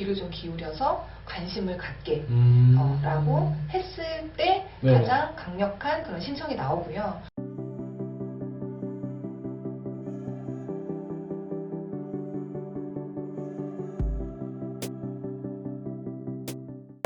귀를 좀 기울여서 관심을 갖게 음. 어, 라고 했을 때 네. 가장 강력한 그런 신청이 나오고요.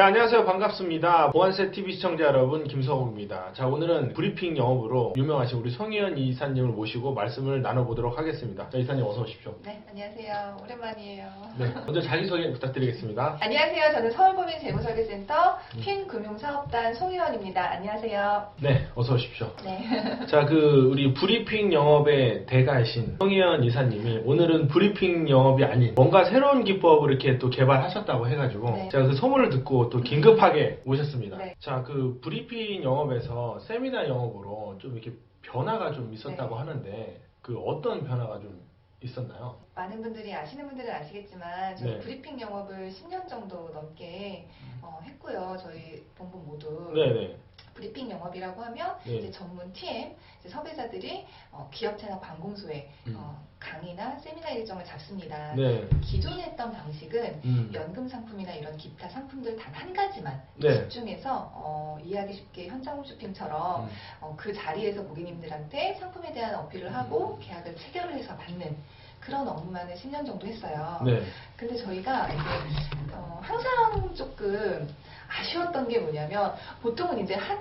네, 안녕하세요. 반갑습니다. 보안세 TV 시청자 여러분, 김성욱입니다. 자, 오늘은 브리핑 영업으로 유명하신 우리 성희연 이사님을 모시고 말씀을 나눠보도록 하겠습니다. 자, 이사님 어서 오십시오. 네, 안녕하세요. 오랜만이에요. 네, 먼저 자기소개 부탁드리겠습니다. 안녕하세요. 저는 서울법인 재무설계센터 음. 핀금융사업단 송희원입니다. 안녕하세요. 네, 어서 오십시오. 네. 자, 그 우리 브리핑 영업의 대가이신 성희연 이사님이 오늘은 브리핑 영업이 아닌 뭔가 새로운 기법을 이렇게 또 개발하셨다고 해가지고 네. 제가 그 소문을 듣고 또 긴급하게 오셨습니다. 네. 자, 그 브리핑 영업에서 세미나 영업으로 좀 이렇게 변화가 좀 있었다고 네. 하는데 그 어떤 변화가 좀 있었나요? 많은 분들이 아시는 분들은 아시겠지만 저희 네. 브리핑 영업을 10년 정도 넘게 어, 했고요. 저희 본부 모두 네네. 브리핑 영업이라고 하면 네. 이제 전문 TM 이제 섭외자들이 어, 기업체나 관공서에 음. 어, 강의나 세미나 일정을 잡습니다. 네. 기존에 했던 방식은 음. 연금 상품이나 이런 기타 상품들 단 한 가지만 네. 집중해서 어, 이해하기 쉽게 현장 홈쇼핑처럼 음. 어, 그 자리에서 고객님들한테 상품에 대한 어필을 하고 계약을 체결을 해서 받는 그런 업무만을 10년 정도 했어요. 네. 근데 저희가 이제 어, 항상 조금 아쉬웠던 게 뭐냐면 보통은 이제 한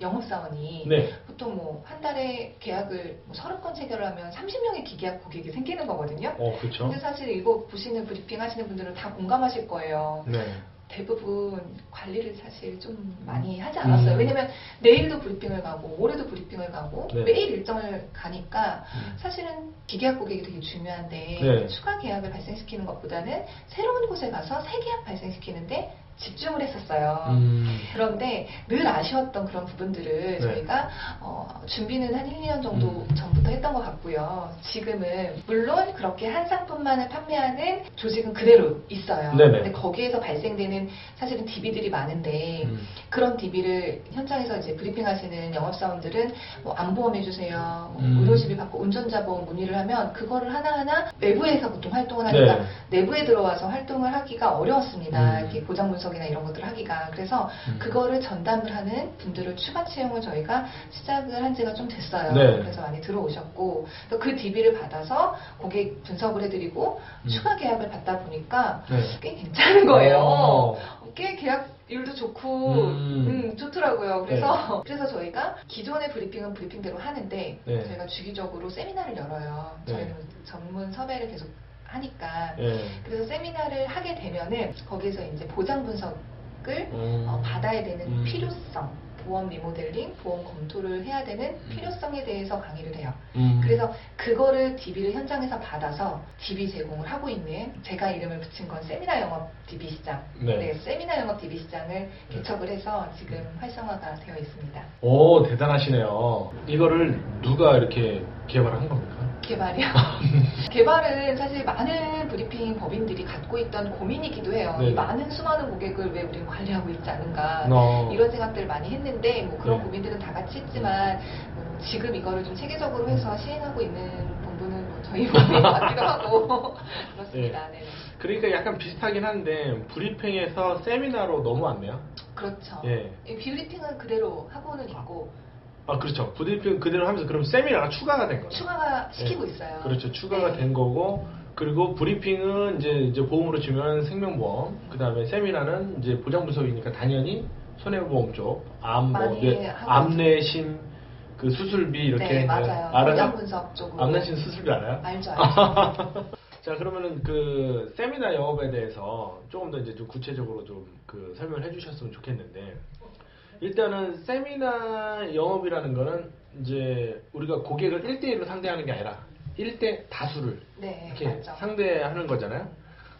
영업사원이 네. 보통 뭐 한 달에 계약을 뭐 30건 체결을 하면 30명의 기계약 고객이 생기는 거거든요. 어, 그렇죠. 근데 사실 이거 보시는 브리핑 하시는 분들은 다 공감하실 거예요. 네. 대부분 관리를 사실 좀 많이 하지 않았어요. 음. 왜냐면 내일도 브리핑을 가고 올해도 브리핑을 가고 네. 매일 일정을 가니까 음. 사실은 기계약 고객이 되게 중요한데 네. 추가 계약을 발생시키는 것보다는 새로운 곳에 가서 새 계약 발생시키는데 집중을 했었어요. 음. 그런데 늘 아쉬웠던 그런 부분들을 네. 저희가 어, 준비는 한 1, 2년 정도 음. 전부터 했던 것 같고요. 지금은 물론 그렇게 한 상품만을 판매하는 조직은 그대로 있어요. 네네. 근데 거기에서 발생되는 사실은 DB들이 많은데 음. 그런 DB를 현장에서 이제 브리핑하시는 영업사원들은 뭐 안보험 해주세요, 뭐 음. 의료시비 받고 운전자 보험 문의를 하면 그거를 하나하나 외부에서 보통 활동을 하니까 네. 내부에 들어와서 활동을 하기가 어려웠습니다. 음. 이렇게 보장 분석이나 이런 것들을 하기가. 그래서 음. 그거를 전담을 하는 분들을 추가 채용을 저희가 시작을 한 지가 좀 됐어요. 네. 그래서 많이 들어오셨고 또 그 DB를 받아서 고객 분석을 해드리고 음. 추가 계약을 받다 보니까 네. 꽤 괜찮은 거예요. 어. 꽤 계약률도 좋고 음. 음, 좋더라고요. 그래서 그래서 저희가 기존의 브리핑은 브리핑대로 하는데 네. 저희가 주기적으로 세미나를 열어요. 네. 저희는 전문 섭외를 계속 하니까 예. 그래서 세미나를 하게 되면은 거기서 이제 보장 분석을 음. 어, 받아야 되는 음. 필요성, 보험 리모델링, 보험 검토를 해야 되는 음. 필요성에 대해서 강의를 해요. 음. 그래서 그거를 DB를 현장에서 받아서 DB 제공을 하고 있는 제가 이름을 붙인 건 세미나 영업 DB 시장. 네. 세미나 영업 DB 시장을 개척을 해서 지금 활성화가 되어 있습니다. 오 대단하시네요. 이거를 누가 이렇게 개발한 겁니까? 개발이요. 개발은 사실 많은 브리핑 법인들이 갖고 있던 고민이기도 해요. 이 네네. 많은 수많은 고객을 왜 우리는 관리하고 있지 않은가. 어. 이런 생각들을 많이 했는데 뭐 그런 네. 고민들은 다 같이 했지만 뭐 지금 이거를 좀 체계적으로 해서 시행하고 있는 본부는 뭐 저희 본부인 것 같기도 하고 그렇습니다. 네. 그러니까 약간 비슷하긴 한데 브리핑에서 세미나로 넘어왔네요. 그렇죠. 예. 이 뷰리팅은 그대로 하고는 있고 아 그렇죠. 브리핑 그대로 하면서 그럼 세미나가 추가가 된 거죠. 추가가 시키고 있어요. 그렇죠. 추가가 네. 된 거고 그리고 브리핑은 이제 이제 보험으로 주면 생명보험, 그 다음에 세미나는 이제 보장 분석이니까 당연히 손해보험 쪽, 암, 뭐, 네, 하고 암내심, 그 수술비 이렇게 네, 맞아요. 알아요? 보장 분석 쪽으로 암내심 수술비 알아요? 알죠, 알죠. 자 그러면은 그 세미나 영업에 대해서 조금 더 이제 좀 구체적으로 좀 그 설명을 해주셨으면 좋겠는데 일단은 세미나 영업이라는 거는 이제 우리가 고객을 1대1로 상대하는 게 아니라 1대 다수를 네, 이렇게 맞죠. 상대하는 거잖아요.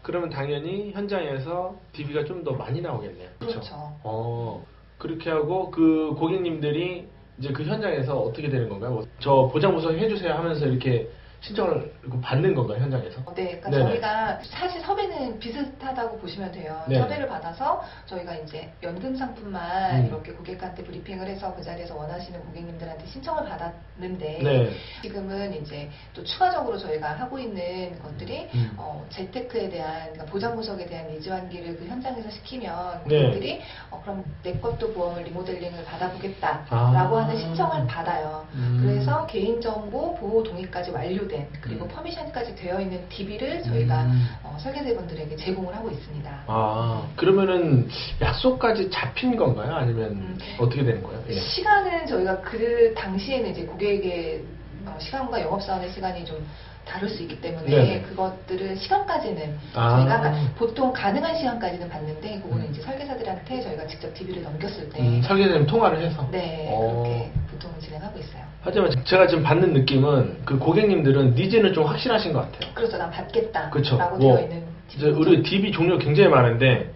그러면 당연히 현장에서 DB가 좀 더 많이 나오겠네요. 그렇죠? 그렇죠. 어 그렇게 하고 그 고객님들이 이제 그 현장에서 어떻게 되는 건가요? 뭐, 저 보장 보상 해주세요 하면서 이렇게 신청을 받는 건가요 현장에서? 어, 네, 그러니까 네네. 저희가 사실 섭외는 비슷하다고 보시면 돼요. 네. 섭외를 받아서 저희가 이제 연금 상품만 음. 이렇게 고객한테 브리핑을 해서 그 자리에서 원하시는 고객님들한테 신청을 받았는데 네. 지금은 이제 또 추가적으로 저희가 하고 있는 것들이 음. 어, 재테크에 대한 그러니까 보장 구석에 대한 니즈 환기를 그 현장에서 시키면 네. 고객들이 어, 그럼 내 것도 보험을 리모델링을 받아보겠다라고 아. 하는 신청을 받아요. 음. 그래서 개인정보 보호 동의까지 완료 된 그리고 음. 퍼미션까지 되어 있는 DB를 저희가 음. 어, 설계사분들에게 제공을 하고 있습니다. 아 그러면은 약속까지 잡힌 건가요? 아니면 음. 어떻게 되는 거예요? 예. 시간은 저희가 그 당시에는 이제 고객의 어, 시간과 영업사원의 시간이 좀 다를 수 있기 때문에 네네. 그것들을 시간까지는 아. 저희가 그러니까 보통 가능한 시간까지는 받는데 그거는 음. 이제 설계사들한테 저희가 직접 DB를 넘겼을 때 음, 설계자님 통화를 해서. 네 어. 그렇게 보통 진행하고 있어요. 하지만 제가 지금 받는 느낌은 그 고객님들은 니즈는 좀 확실하신 것 같아요. 그래서 난 받겠다라고 그쵸. 되어 뭐, 있는 이제 우리 DB 종류 굉장히 많은데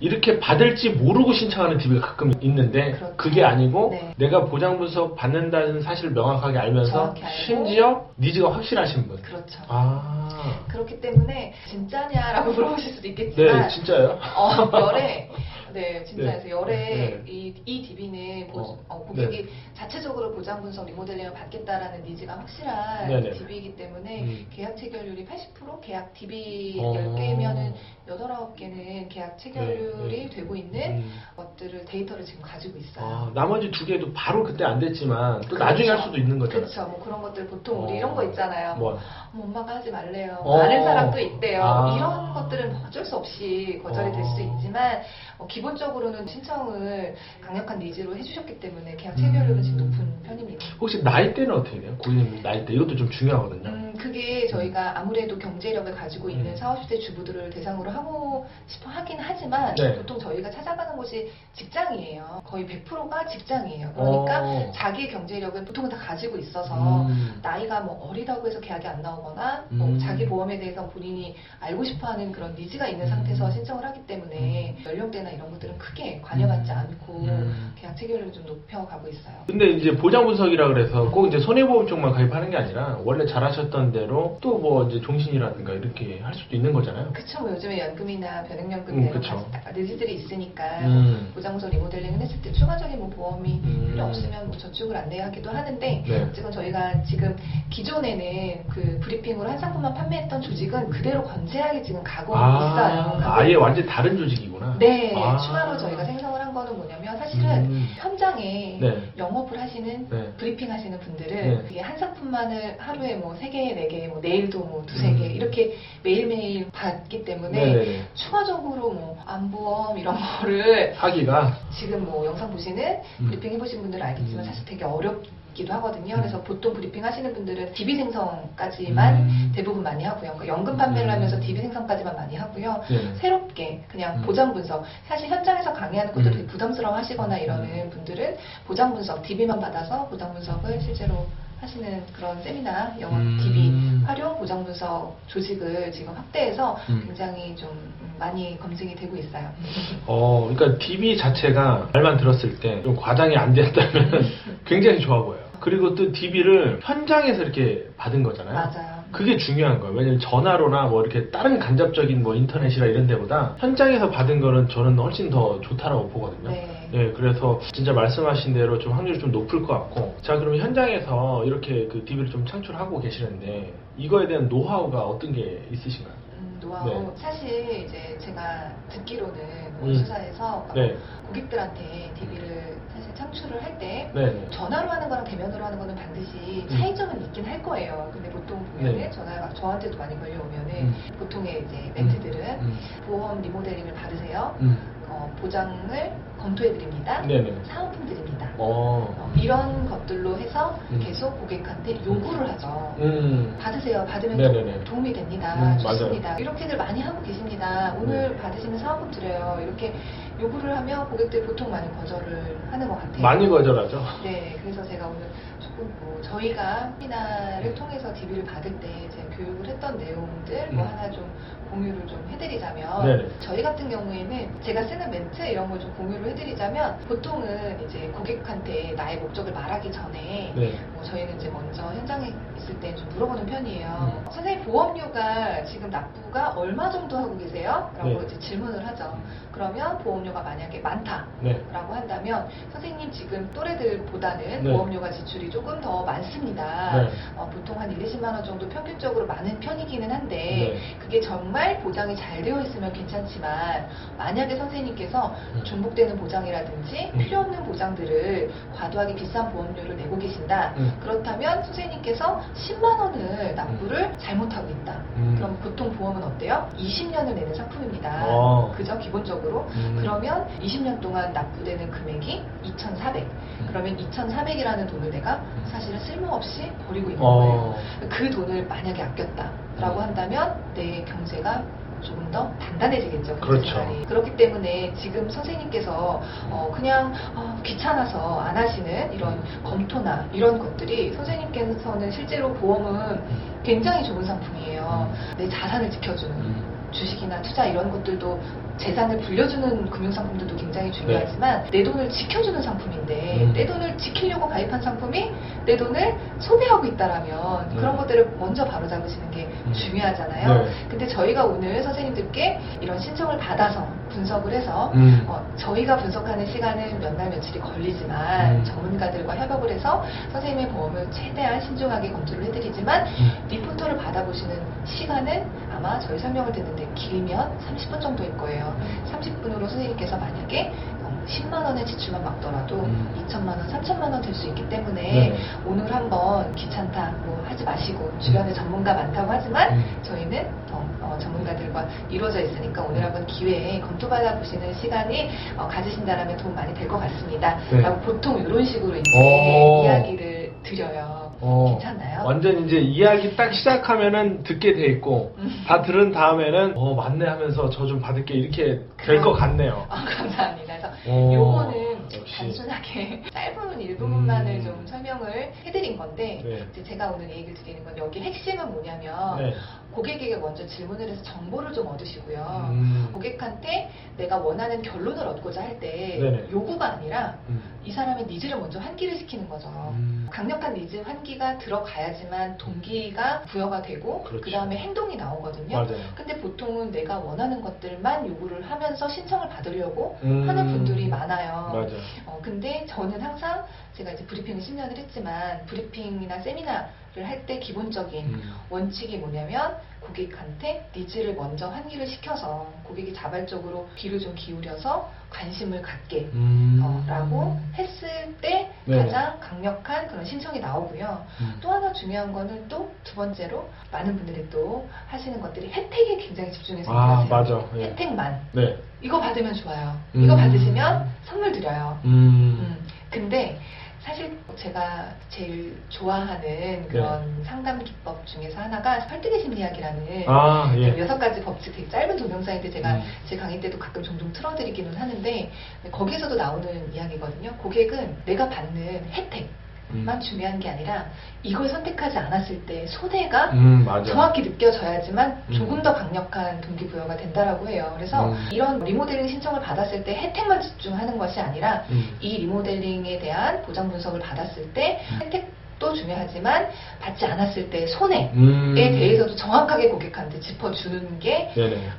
이렇게 받을지 모르고 신청하는 DB가 가끔 있는데 그렇죠. 그게 아니고 네. 내가 보장 분석 받는다는 사실을 명확하게 알면서. 심지어 니즈가 확실하신 분. 그렇죠. 아, 그렇기 때문에 진짜냐라고 물어보실 수도 있겠지만 네, 진짜요? 어, 열에 네 진짜에서 네. 열에 네. 이, 이 DB는 어, 고객이 자체적으로 보장 분석 리모델링을 받겠다라는 니즈가 확실한 네네. DB이기 때문에 음. 계약 체결률이 80% 계약 DB 어. 10개면은 8, 9개는 계약 체결률이 네, 네. 되고 있는 음. 것들을 데이터를 지금 가지고 있어요. 아, 나머지 두 개도 바로 그때 안 됐지만 또 나중에 할 수도 있는 거잖아요. 그렇죠. 뭐 그런 것들 보통 우리 어. 이런 거 있잖아요. 뭐. 뭐 엄마가 하지 말래요. 어. 아는 사람도 있대요. 아. 이런 것들은 뭐 어쩔 수 없이 거절이 될수 어. 있지만 어, 기본적으로는 신청을 강력한 니즈로 해주셨기 때문에 계약 체결률은 지금 음. 높은 편입니다. 혹시 나이대는 어떻게 돼요? 고객님 나이대 이것도 좀 중요하거든요. 음, 그게 저희가 아무래도 경제력을 가지고 있는 음. 40, 50대 주부들을 대상으로 하고 싶어 하긴 하지만 네. 보통 저희가 찾아가는 곳이 직장이에요. 거의 100%가 직장이에요. 그러니까 어. 자기 경제력은 보통은 다 가지고 있어서 음. 나이가 뭐 어리다고 해서 계약이 안 나오거나 뭐 음. 자기 보험에 대해서 본인이 알고 싶어 하는 그런 니즈가 있는 음. 상태에서 신청을 하기 때문에 연령대나 이런 것들은 크게 관여받지 음. 않고 음. 계약 체결률을 좀 높여가고 있어요. 근데 이제 보장 분석이라 그래서 꼭 이제 손해보험 쪽만 가입하는 게 아니라 원래 잘하셨던 대로 또 뭐 이제 종신이라든가 이렇게 할 수도 있는 거잖아요. 그쵸, 뭐 요즘에 연금이나 변액연금 음, 그쵸. 다 니즈들이 있으니까 음. 보장서 리모델링을 했을 때 추가적인 뭐 보험이 음. 필요 없으면 뭐 저축을 안내하기도 하는데 네. 지금 저희가 지금 기존에는 그 브리핑으로 한 상품만 판매했던 조직은 그대로 건재하게 지금 가고 있어요. 가고 아예 완전 다른 조직이구나. 네, 아. 추가로 저희가 생성을 한 거는 뭐냐면 사실은 음. 현장에 네. 영업을 하시는 네. 브리핑 하시는 분들은 네. 이게 한 상품만을 하루에 뭐세 개, 네 개, 뭐 내일도 뭐 두세 개 음. 이렇게 매일매일 받기 때문에 네네네. 추가적으로 뭐 안보험 이런 거를 하기가 지금 뭐 영상 보시는 음. 브리핑 해보신 분들은 알겠지만 음. 사실 되게 어렵 기도 하거든요. 음. 그래서 보통 브리핑 하시는 분들은 DB 생성까지만 음. 대부분 많이 하고요. 그러니까 연금 판매를 음. 하면서 DB 생성까지만 많이 하고요. 네. 새롭게 그냥 음. 보장 분석. 사실 현장에서 강의하는 것도 음. 되게 부담스러워 하시거나 이러는 분들은 보장 분석, DB만 받아서 보장 분석을 실제로 하시는 그런 세미나, 영어 음. DB 활용 보장 분석 조직을 지금 확대해서 음. 굉장히 좀 많이 검증이 되고 있어요. 어, 그러니까 DB 자체가 말만 들었을 때 좀 과장이 안 됐다면 굉장히 좋아 보여요. 그리고 또 DB를 현장에서 이렇게 받은 거잖아요. 맞아요. 그게 중요한 거예요. 왜냐면 전화로나 뭐 이렇게 다른 간접적인 뭐 인터넷이나 이런 데보다 현장에서 받은 거는 저는 훨씬 더 좋다라고 보거든요. 네. 예, 그래서 진짜 말씀하신 대로 좀 확률이 좀 높을 것 같고. 자, 그럼 현장에서 이렇게 그 DB를 좀 창출하고 계시는데 이거에 대한 노하우가 어떤 게 있으신가요? 음, 노하우. 네. 사실 이제 제가 듣기로는 뭐 음. 수사에서 네. 고객들한테 DB를 사실 창출을 할 때 네. 네. 전화로 하는 거랑 대면으로 하는 거는 반드시 음. 차이점은 있긴 할 거예요. 근데 보통 보면은 네. 전화가 저한테도 많이 걸려오면은 음. 보통의 이제 멘트들은 음. 보험 리모델링을 받으세요. 음. 어, 보장을 검토해 드립니다. 네네. 사은품 드립니다. 어. 어, 이런 것들로 해서 음. 계속 고객한테 요구를 하죠. 음. 받으세요. 받으면 네네네. 도, 움이 됩니다. 음, 좋습니다. 이렇게들 많이 하고 계십니다. 오늘 네. 받으시는 사은품 드려요. 이렇게 요구를 하면 고객들이 보통 많이 거절을 하는 것 같아요. 많이 거절하죠. 네, 그래서 제가 오늘 조금 뭐 저희가 세미나를 통해서 DB를 받을 때 제가 교육을 했던 내용들 뭐 음. 하나 좀 공유를 좀 해드리자면 네네. 저희 같은 경우에는 제가 쓰는 멘트 이런 걸 좀 공유를 해드리자면 보통은 이제 고객한테 나의 목적을 말하기 전에 네. 뭐 저희는 이제 먼저 현장에 있을 때 좀 물어보는 편이에요. 음. 선생님 보험료가 지금 납부가 얼마 정도 하고 계세요? 라고 네. 이제 질문을 하죠. 그러면 보험료가 만약에 많다. 네. 라고 한다면 선생님 지금 또래들보다는 네. 보험료가 지출이 조금 더 많습니다. 네. 어, 보통 한 1, 20만 원 정도 평균적으로 많은 편이기는 한데 네. 그게 정말 보장이 잘 되어 있으면 괜찮지만 만약에 선생님께서 음. 중복되는 보장이라든지 음. 필요 없는 보장들을 과도하게 비싼 보험료를 내고 계신다. 음. 그렇다면 선생님께서 10만 원을 납부를 잘못하고 있다. 음. 그럼 보통 보험은 어때요? 20년을 내는 상품입니다. 어. 그죠? 기본적으로. 음. 그러면 20년 동안 납부되는 금액이 2,400. 그러면 2,400이라는 돈을 내가 사실은 쓸모없이 버리고 있는 어. 거예요. 그 돈을 만약에 아꼈다라고 음. 한다면 내 경제가 조금 더 단단해지겠죠. 경제 그렇죠. 생활이. 그렇기 때문에 지금 선생님께서 어, 그냥 어, 귀찮아서 안 하시는 이런 검토나 이런 것들이 선생님께서는 실제로 보험은 굉장히 좋은 상품이에요. 내 자산을 지켜주는 음. 주식이나 투자 이런 것들도 재산을 불려주는 금융상품들도 굉장히 중요하지만 내 돈을 지켜주는 상품인데 네. 음. 내 돈을 지키려고 가입한 상품이 내 돈을 소비하고 있다라면 네. 그런 것들을 먼저 바로잡으시는 게 음. 중요하잖아요. 네. 근데 저희가 오늘 선생님들께 이런 신청을 받아서 분석을 해서 음. 어, 저희가 분석하는 시간은 몇 날 며칠이 걸리지만 음. 전문가들과 협업을 해서 선생님의 보험을 최대한 신중하게 검토를 해드리지만 음. 리포터를 받아보시는 시간은 아마 저희 설명을 듣는데 길면 30분 정도일 거예요. 30분으로 선생님께서 만약에 어, 10만 원의 지출만 막더라도 음. 2천만 원, 3천만 원 될 수 있기 때문에 네. 오늘 한번 귀찮다 뭐 하지 마시고 주변에 전문가 많다고 하지만 음. 저희는 어, 어, 전문가들과 이루어져 있으니까 오늘 한번 기회에 검토 받아 보시는 시간이 어, 가지신다라면 도움 많이 될 것 같습니다. 네. 라고 보통 이런 식으로 이제 오. 이야기를 드려요. 어, 괜찮나요? 완전 이제 이야기 딱 시작하면은 듣게 돼 있고 음. 다 들은 다음에는 어 맞네 하면서 저 좀 받을게 이렇게 될것 같네요. 아, 감사합니다. 그래서 오, 요거는 역시. 단순하게 짧은 일부분만을 음. 좀 설명을 해드린 건데 네. 이제 제가 오늘 이 얘기를 드리는 건 여기 핵심은 뭐냐면 네. 고객에게 먼저 질문을 해서 정보를 좀 얻으시고요. 음. 고객한테 내가 원하는 결론을 얻고자 할 때. 요구가 아니라 음. 이 사람의 니즈를 먼저 환기를 시키는 거죠. 음. 강력한 니즈 환기가 들어가야지만 동기가 부여가 되고 그렇죠. 그 다음에 행동이 나오거든요. 맞아요. 근데 보통은 내가 원하는 것들만 요구를 하면서 신청을 받으려고 음. 하는 분들이 많아요. 맞아. 어, 근데 저는 항상 제가 이제 브리핑을 10년을 했지만 브리핑이나 세미나를 할 때 기본적인 음. 원칙이 뭐냐면 고객한테 니즈를 먼저 환기를 시켜서 고객이 자발적으로 귀를 좀 기울여서 관심을 갖게 음. 어, 라고 했을 때 네. 가장 강력한 그런 신청이 나오고요. 음. 또 하나 중요한 거는 또 두 번째로 많은 분들이 또 하시는 것들이 혜택에 굉장히 집중해서 아 하세요. 맞아. 예. 혜택만. 네. 이거 받으면 좋아요. 음. 이거 받으시면 선물 드려요. 음. 음, 근데 사실 제가 제일 좋아하는 그런 상담 기법 중에서 하나가 설득의 심리학이라는 아 예. 여섯 가지 법칙 되게 짧은 동영상인데 제가 음. 제 강의 때도 가끔 종종 틀어드리기는 하는데 거기에서도 나오는 이야기거든요. 고객은 내가 받는 혜택 만 음. 중요한 게 아니라 이걸 선택하지 않았을 때 손해가 음. 정확히 느껴져야지만 음. 조금 더 강력한 동기부여가 된다라고 해요. 그래서 음. 이런 리모델링 신청을 받았을 때 혜택만 집중하는 것이 아니라 음. 이 리모델링에 대한 보장 분석을 받았을 때 음. 혜택 도 중요하지만 받지 않았을 때 손해에 음. 대해서도 정확하게 고객한테 짚어주는 게.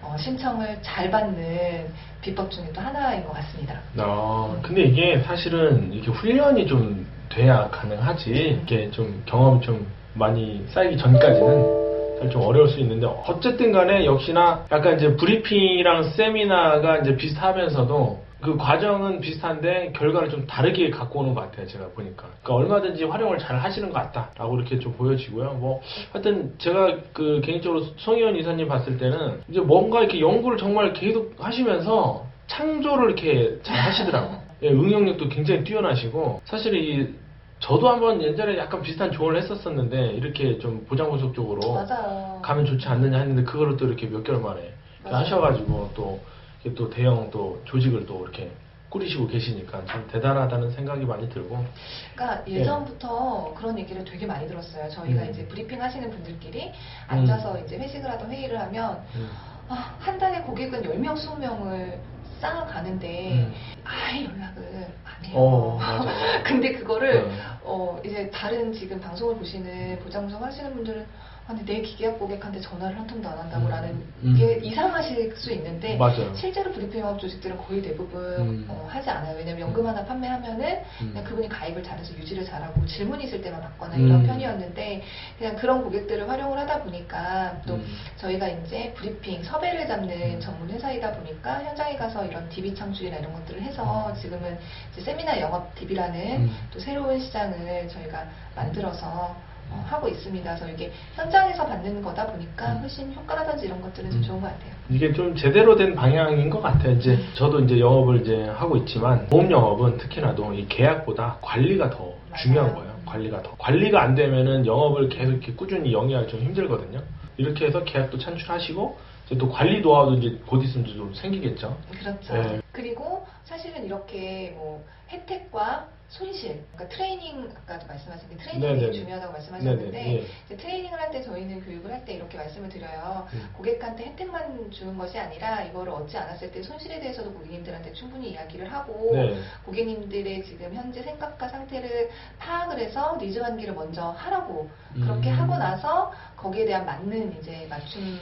어, 신청을 잘 받는 비법 중에 또 하나인 것 같습니다. 아, 근데 이게 사실은 이렇게 훈련이 좀 돼야 가능하지. 이렇게 좀 경험이 좀 많이 쌓이기 전까지는 좀 어려울 수 있는데 어쨌든 간에 역시나 약간 이제 브리핑이랑 세미나가 이제 비슷하면서도 그 과정은 비슷한데 결과는 좀 다르게 갖고 오는 것 같아요. 제가 보니까. 그러니까 얼마든지 활용을 잘 하시는 것 같다라고 이렇게 좀 보여지고요. 뭐 하여튼 제가 그 개인적으로 송희원 이사님 봤을 때는 이제 뭔가 이렇게 연구를 정말 계속 하시면서 창조를 이렇게 잘 하시더라고요. 예, 응용력도 굉장히 뛰어나시고 사실 이 저도 한번 예전에 약간 비슷한 조언을 했었었는데 이렇게 좀 보장 분석 쪽으로 맞아요. 가면 좋지 않느냐 했는데 그거를 또 이렇게 몇 개월 만에 맞아요. 하셔가지고 또 이게 또 대형 또 조직을 또 이렇게 꾸리시고 계시니까 참 대단하다는 생각이 많이 들고 그러니까 예전부터 그런 얘기를 되게 많이 들었어요. 저희가 음. 이제 브리핑 하시는 분들끼리 앉아서 이제 회식을 하던 회의를 하면 음, 아, 한 달에 고객은 10명, 20명을 쌓아가는데 음. 아예 연락을 안 해요. 어. 근데 그거를 네. 어, 이제 다른 지금 방송을 보시는 보장무성 하시는 분들은 아, 근데 내 기계약 고객한테 전화를 한 통도 안 한다고 라는 음, 음. 게 이상하실 수 있는데 맞아요. 실제로 브리핑 영업 조직들은 거의 대부분 음. 어, 하지 않아요. 왜냐면 연금 하나 판매하면은 음. 그냥 그분이 가입을 잘해서 유지를 잘하고 질문 있을 때만 받거나 음. 이런 편이었는데 그냥 그런 고객들을 활용을 하다 보니까 또 음. 저희가 이제 브리핑 섭외를 잡는 음. 전문 회사이다 보니까 현장에 가서 이런 DB 창출이나 이런 것들을 해서 지금은 이제 세미나 영업 DB라는 음. 또 새로운 시장을 저희가 만들어서 어, 하고 있습니다. 그래서 이게 현장에서 받는 거다 보니까 음. 훨씬 효과라든지 이런 것들은 좀 음. 좋은 것 같아요. 이게 좀 제대로 된 방향인 것 같아요. 이제 저도 이제 영업을 이제 하고 있지만 보험 영업은 특히나도 이 계약보다 관리가 더 맞아요. 중요한 거예요. 관리가 더 관리가 안 되면은 영업을 계속 이렇게 꾸준히 영위하기 좀 힘들거든요. 이렇게 해서 계약도 찬출하시고 이제 또 관리 노하우도 이제 곧 있으면 좀 생기겠죠. 그렇죠. 네. 그리고 사실은 이렇게 뭐 혜택과 손실, 그러니까 트레이닝 아까도 말씀하신 게 트레이닝이 네네네. 되게 중요하다고 말씀하셨는데 예. 이제 트레이닝을 할 때 저희는 교육을 할 때 이렇게 말씀을 드려요. 음. 고객한테 혜택만 주는 것이 아니라 이거를 얻지 않았을 때 손실에 대해서도 고객님들한테 충분히 이야기를 하고 네. 고객님들의 지금 현재 생각과 상태를 파악을 해서 니즈 관계를 먼저 하라고 그렇게 음. 하고 나서 거기에 대한 맞는 이제 맞춤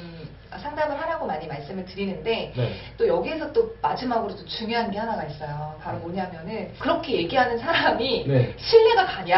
상담을 하라고 많이 말씀을 드리는데 네. 또 여기에서 또 마지막으로 또 중요한 게 하나가 있어요. 바로 뭐냐면은 그렇게 얘기하는 사람이 네. 신뢰가 가냐.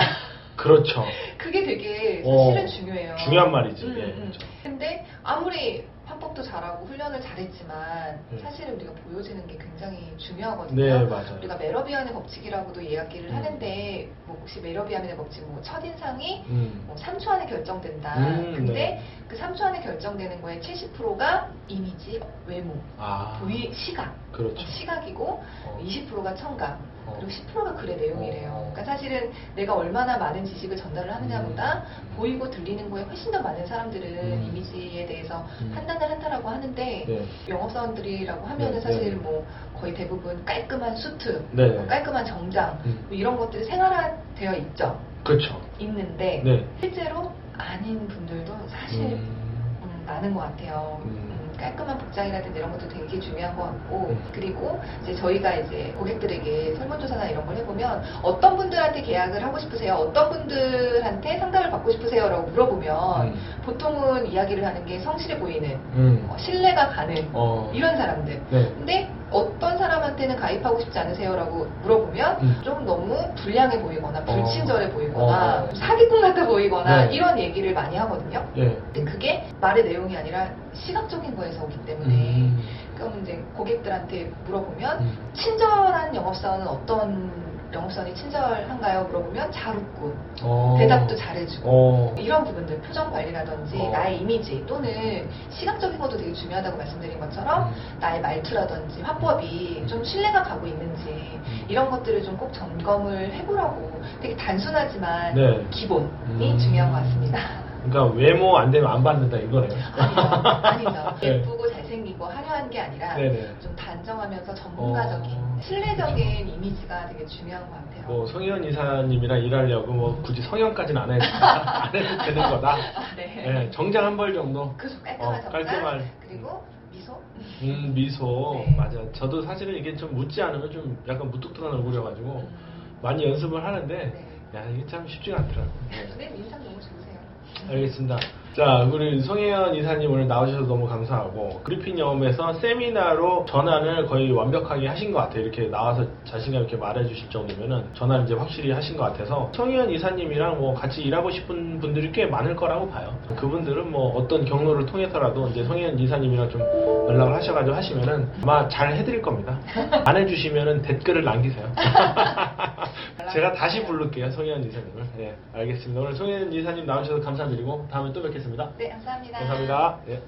그렇죠. 그게 되게 어, 사실은 중요해요. 중요한 말이지. 음, 예, 음. 그렇죠. 근데 아무리 화법도 잘하고 훈련을 잘했지만 네. 사실은 우리가 보여지는 게 굉장히 중요하거든요. 네, 맞아요. 우리가 메러비안의 법칙이라고도 이야기를 음. 하는데 뭐 혹시 메러비안의 법칙 뭐 첫인상이 음. 뭐 3초 안에 결정된다. 음, 근데 네. 그 3초 안에 결정되는 거에 70%가 이미지, 외모, 아, 보이, 시각. 그렇죠. 시각이고 어. 20%가 청각. 어. 그리고 10%가 글의 내용이래요. 어. 그러니까 사실은 내가 얼마나 많은 지식을 전달을 하느냐보다 음. 보이고 들리는 거에 훨씬 더 많은 사람들은 음. 이미지에 대해서 음. 판단을 한다라고 하는데 네. 영업사원들이라고 하면은 네, 사실 네. 뭐 거의 대부분 깔끔한 수트, 네. 뭐 깔끔한 정장 음. 뭐 이런 것들이 생활화되어 있죠. 그렇죠. 있는데 네. 실제로 아닌 분들도 사실 음. 음, 많은 것 같아요. 음. 음, 깔끔한 복장이라든지 이런 것도 되게 중요한 것 같고 음. 그리고 이제 저희가 이제 고객들에게 설문조사나 이런 걸 해보면 어떤 분들한테 계약을 하고 싶으세요? 어떤 분들한테 상담을 받고 싶으세요? 라고 물어보면 음. 보통은 이야기를 하는 게 성실해 보이는 음. 어, 신뢰가 가는 어. 이런 사람들 네. 근데 어떤 사람한테는 가입하고 싶지 않으세요? 라고 물어보면 음. 좀 너무 불량해 보이거나 불친절해 어. 보이거나 어. 사기꾼 같아 보이거나 네. 이런 얘기를 많이 하거든요. 예. 근데 그게 말의 내용이 아니라 시각적인 거에서 오기 때문에 음. 그럼 이제 고객들한테 물어보면 음. 친절한 영업사원은 어떤 영업사원이 친절한가요? 물어보면 잘 웃고 어. 대답도 잘해주고 어. 이런 부분들 표정 관리라든지 어. 나의 이미지 또는 시각적인 것도 되게 중요하다고 말씀드린 것처럼 음. 나의 말투라든지 화법이 좀 신뢰가 가고 있는지 음. 이런 것들을 좀 꼭 점검을 해보라고 되게 단순하지만 네. 기본이 음. 중요한 것 같습니다. 그러니까 외모 안 되면 안 받는다 이거네요. 아니죠. 아니죠. 네. 예쁘고 잘 생기고 화려한 게 아니라 네네. 좀 단정하면서 전문가적인 어. 신뢰적인 이미지가 되게 중요한 것 같아요. 뭐 성현 이사님이랑 일하려고 뭐 굳이 성형까지는 안 해도 안 해도 되는 거다. 아, 네. 예, 정장 한 벌 정도. 그죠 깔끔한 어, 정장 깔끔한. 그리고 미소. 음 미소 네. 맞아. 저도 사실은 이게 좀 묻지 않으면 좀 약간 무뚝뚝한 얼굴이어가지고 음. 많이 연습을 하는데 네. 야 이게 참 쉽지가 않더라고. 요 근데 인상 너무 좋으세요. 알겠습니다. 자, 우리 송혜연 이사님 오늘 나오셔서 너무 감사하고 그리핀 영업에서 세미나로 전환을 거의 완벽하게 하신 것 같아요. 이렇게 나와서 자신감 있게 말해주실 정도면은 전환 이제 확실히 하신 것 같아서 송혜연 이사님이랑 뭐 같이 일하고 싶은 분들이 꽤 많을 거라고 봐요. 그분들은 뭐 어떤 경로를 통해서라도 이제 송혜연 이사님이랑 좀 연락을 하셔가지고 하시면은 아마 잘 해드릴 겁니다. 안 해주시면은 댓글을 남기세요. 제가 다시 부를게요, 송혜연 이사님을. 네, 알겠습니다. 오늘 송혜연 이사님 나오셔서 감사드리고 다음에 또 뵙겠습니다. 네, 감사합니다. 감사합니다. 예.